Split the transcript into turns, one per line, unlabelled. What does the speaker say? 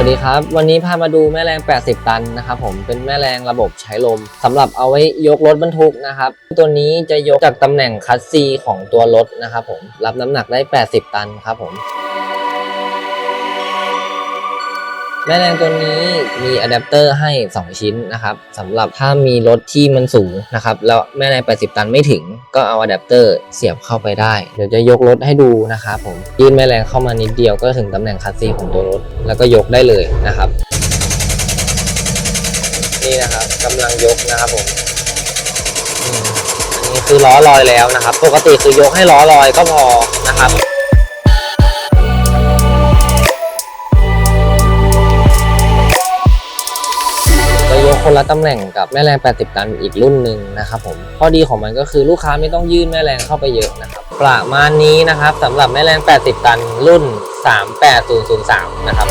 วัสดีครับ วันนี้พามาดูแม่แรง 80 ตันนะครับผมเป็นแม่แรงระบบใช้ลมสำหรับเอาไว้ยกรถบรรทุกนะครับ ตัวนี้จะยกจากตำแหน่งคัสซีของตัวรถนะครับผมรับน้ำหนักได้ 80 ตันครับผม แม่แรงตัวนี้มีอะแดปเตอร์ให้ 2 ชิ้นนะครับสำหรับถ้ามีรถที่มันสูงนะครับแล้วแม่แรง 80 ตันไม่ถึง ก็เอาอะแดปเตอร์เสียบเข้าไปได้ เดี๋ยวจะยกรถให้ดูนะครับผมยื่นแม่แรงเข้ามานิดเดียวก็ถึงตำแหน่งคัสซีของตัวรถ แล้วก็ยกได้เลยนะครับ นี่นะครับกำลังยกนะครับผมอันนี้คือล้อลอยแล้วนะครับ ปกติคือยกให้ล้อลอยก็พอนะครับ คนละตำแหน่งกับแม่แรง 80 ตันอีกรุ่นหนึ่งนะครับผมข้อดีของมันก็คือลูกค้าไม่ต้องยื่นแม่แรงเข้าไปเยอะนะครับประมาณนี้นะครับสำหรับแม่แรง 80 ตันรุ่น 38003 นะครับ